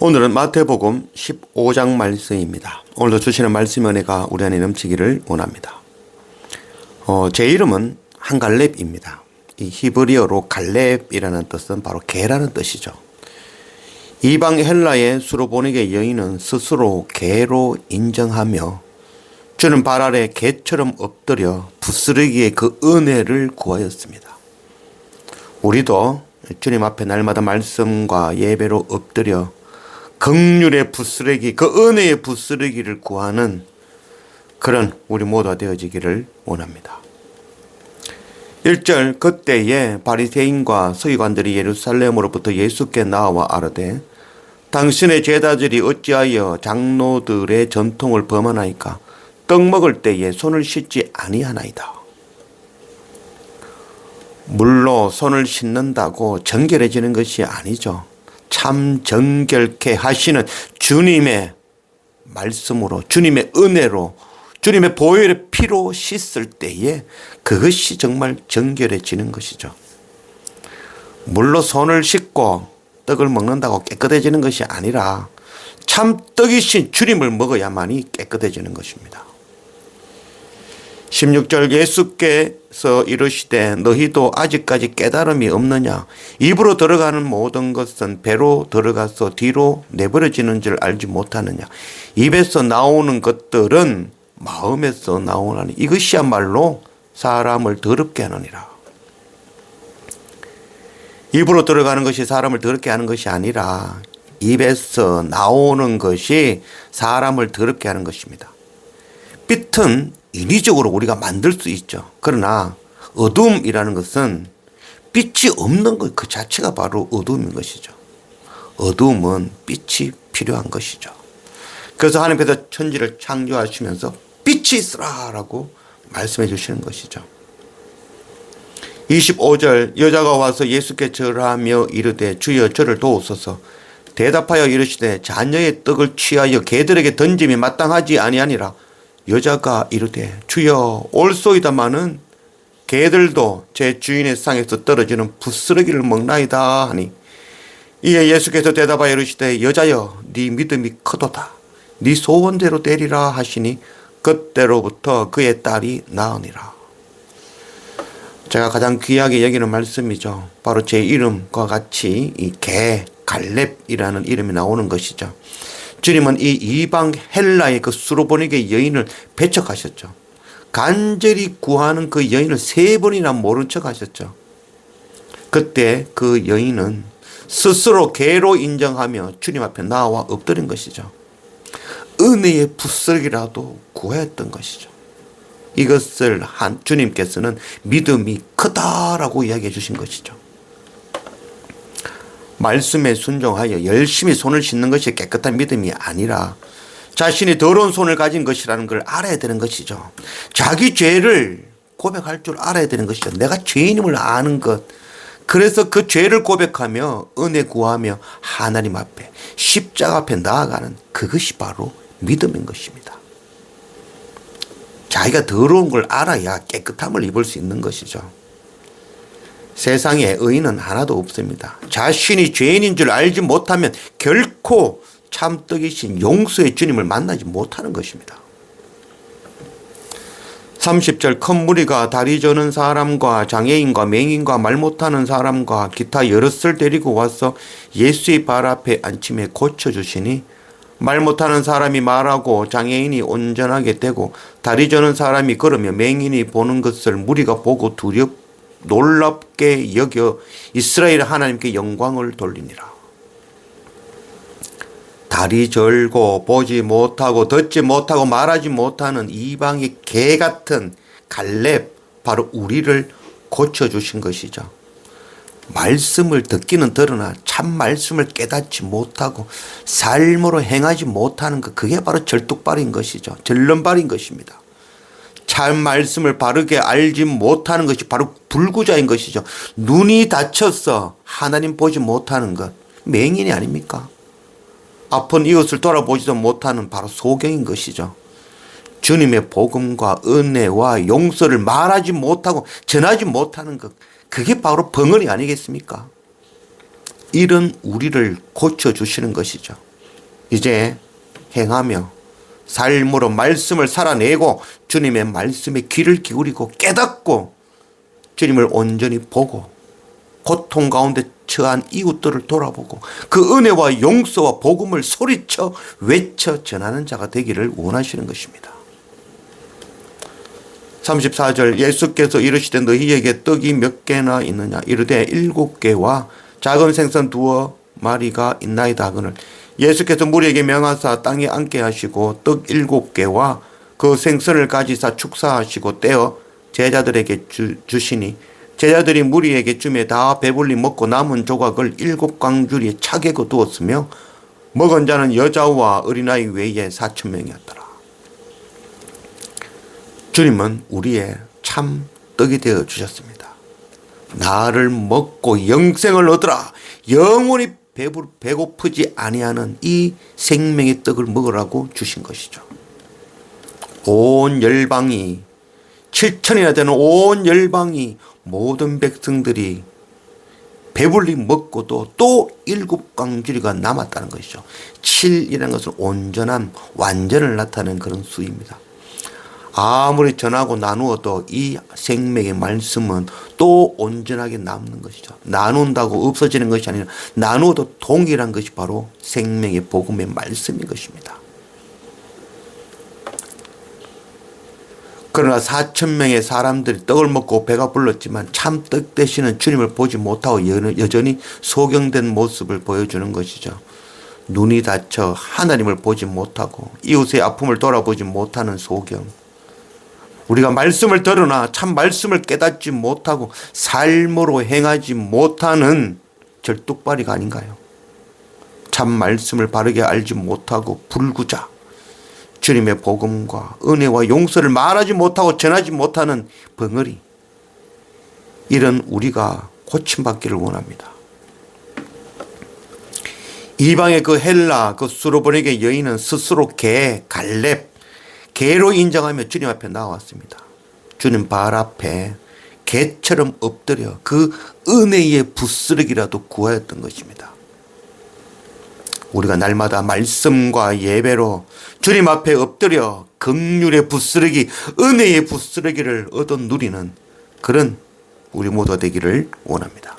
오늘은 마태복음 15장 말씀입니다. 오늘도 주시는 말씀 은혜가 우리 안에 넘치기를 원합니다. 어, 제 이름은 한갈렙입니다. 이 히브리어로 갈렙이라는 뜻은 바로 개라는 뜻이죠. 이방 헬라의 수로보니게 여인은 스스로 개로 인정하며 주는 발 아래 개처럼 엎드려 부스러기의 그 은혜를 구하였습니다. 우리도 주님 앞에 날마다 말씀과 예배로 엎드려 극률의 부스러기, 그 은혜의 부스러기를 구하는 그런 우리 모두가 되어지기를 원합니다. 1절 그때에 바리새인과 서기관들이 예루살렘으로부터 예수께 나와 아르되 당신의 제자들이 어찌하여 장로들의 전통을 범하나이까 떡 먹을 때에 손을 씻지 아니하나이다. 물로 손을 씻는다고 정결해지는 것이 아니죠. 참 정결케 하시는 주님의 말씀으로 주님의 은혜로 주님의 보혈의 피로 씻을 때에 그것이 정말 정결해지는 것이죠. 물로 손을 씻고 떡을 먹는다고 깨끗해지는 것이 아니라 참 떡이신 주님을 먹어야만이 깨끗해지는 것입니다. 16절 예수께서 이르시되 너희도 아직까지 깨달음이 없느냐? 입으로 들어가는 모든 것은 배로 들어가서 뒤로 내버려지는 줄 알지 못하느냐? 입에서 나오는 것들은 마음에서 나오나니 이것이야말로 사람을 더럽게 하느니라. 입으로 들어가는 것이 사람을 더럽게 하는 것이 아니라 입에서 나오는 것이 사람을 더럽게 하는 것입니다. 빛은 인위적으로 우리가 만들 수 있죠. 그러나 어둠이라는 것은 빛이 없는 것 그 자체가 바로 어둠인 것이죠. 어둠은 빛이 필요한 것이죠. 그래서 하나님께서 천지를 창조하시면서 빛이 있으라라고 말씀해 주시는 것이죠. 25절 여자가 와서 예수께 절하며 이르되 주여 저를 도우소서 대답하여 이르시되 자녀의 떡을 취하여 개들에게 던짐이 마땅하지 아니하니라 여자가 이르되 주여 올소이다마는 개들도 제 주인의 상에서 떨어지는 부스러기를 먹나이다 하니 이에 예수께서 대답하여 이르시되 여자여 네 믿음이 크도다. 네 소원대로 되리라 하시니 그때로부터 그의 딸이 나으니라. 제가 가장 귀하게 여기는 말씀이죠. 바로 제 이름과 같이 이 개 갈렙이라는 이름이 나오는 것이죠 주님은 이 이방 헬라의 그 수로보니게 여인을 배척하셨죠. 간절히 구하는 그 여인을 세 번이나 모른 척 하셨죠. 그때 그 여인은 스스로 개로 인정하며 주님 앞에 나와 엎드린 것이죠. 은혜의 부스러기라도 구했던 것이죠. 이것을 한 주님께서는 믿음이 크다라고 이야기해 주신 것이죠. 말씀에 순종하여 열심히 손을 씻는 것이 깨끗한 믿음이 아니라 자신이 더러운 손을 가진 것이라는 걸 알아야 되는 것이죠. 자기 죄를 고백할 줄 알아야 되는 것이죠. 내가 죄인임을 아는 것. 그래서 그 죄를 고백하며 은혜 구하며 하나님 앞에 십자가 앞에 나아가는 그것이 바로 믿음인 것입니다. 자기가 더러운 걸 알아야 깨끗함을 입을 수 있는 것이죠. 세상에 의인은 하나도 없습니다. 자신이 죄인인 줄 알지 못하면 결코 참떡이신 용서의 주님을 만나지 못하는 것입니다. 30절 큰 무리가 다리 저는 사람과 장애인과 맹인과 말 못하는 사람과 기타 여럿을 데리고 와서 예수의 발 앞에 앉힘에 고쳐주시니 말 못하는 사람이 말하고 장애인이 온전하게 되고 다리 저는 사람이 걸으며 맹인이 보는 것을 무리가 보고 두렵 놀랍게 여겨 이스라엘 하나님께 영광을 돌리니라. 다리 절고 보지 못하고 듣지 못하고 말하지 못하는 이방의 개 같은 갈렙 바로 우리를 고쳐 주신 것이죠. 말씀을 듣기는 들으나 참 말씀을 깨닫지 못하고 삶으로 행하지 못하는 것 그게 바로 절뚝발인 것이죠. 절름발인 것입니다. 참 말씀을 바르게 알지 못하는 것이 바로 불구자인 것이죠. 눈이 닫혀서 하나님 보지 못하는 것. 맹인이 아닙니까? 아픈 이웃을 돌아보지도 못하는 바로 소경인 것이죠. 주님의 복음과 은혜와 용서를 말하지 못하고 전하지 못하는 것. 그게 바로 벙어리 아니겠습니까? 이런 우리를 고쳐주시는 것이죠. 이제 행하며 삶으로 말씀을 살아내고 주님의 말씀에 귀를 기울이고 깨닫고 주님을 온전히 보고 고통 가운데 처한 이웃들을 돌아보고 그 은혜와 용서와 복음을 소리쳐 외쳐 전하는 자가 되기를 원하시는 것입니다. 34절 예수께서 이르시되 너희에게 떡이 몇 개나 있느냐 이르되 일곱 개와 작은 생선 두어 마리가 있나이다 하거늘 예수께서 무리에게 명하사 땅에 앉게 하시고 떡 일곱 개와 그 생선을 가지사 축사하시고 떼어 제자들에게 주, 주시니 제자들이 무리에게 주매 다 배불리 먹고 남은 조각을 일곱 광주리에 차게 거두었으며 먹은 자는 여자와 어린아이 외에 사천 명이었더라. 주님은 우리의 참 떡이 되어 주셨습니다. 나를 먹고 영생을 얻으라. 영원히 배부, 배고프지 아니하는 이 생명의 떡을 먹으라고 주신 것이죠. 온 열방이 7천이나 되는 온 열방이 모든 백성들이 배불리 먹고도 또 일곱 광주리가 남았다는 것이죠. 7이라는 것은 온전한 완전을 나타내는 그런 수입니다. 아무리 전하고 나누어도 이 생명의 말씀은 또 온전하게 남는 것이죠. 나눈다고 없어지는 것이 아니라 나누어도 동일한 것이 바로 생명의 복음의 말씀인 것입니다. 그러나 4천 명의 사람들이 떡을 먹고 배가 불렀지만 참떡 되시는 주님을 보지 못하고 여전히 소경된 모습을 보여주는 것이죠. 눈이 닫혀 하나님을 보지 못하고 이웃의 아픔을 돌아보지 못하는 소경. 우리가 말씀을 들으나 참 말씀을 깨닫지 못하고 삶으로 행하지 못하는 절뚝발이가 아닌가요? 참 말씀을 바르게 알지 못하고 불구자 주님의 복음과 은혜와 용서를 말하지 못하고 전하지 못하는 벙어리 이런 우리가 고침받기를 원합니다. 이방의 그 헬라 그 수로보네게 여인은 스스로 개 갈렙 개로 인정하며 주님 앞에 나왔습니다. 주님 발 앞에 개처럼 엎드려 그 은혜의 부스러기라도 구하였던 것입니다. 우리가 날마다 말씀과 예배로 주님 앞에 엎드려 극률의 부스러기, 은혜의 부스러기를 얻어 누리는 그런 우리 모두 되기를 원합니다.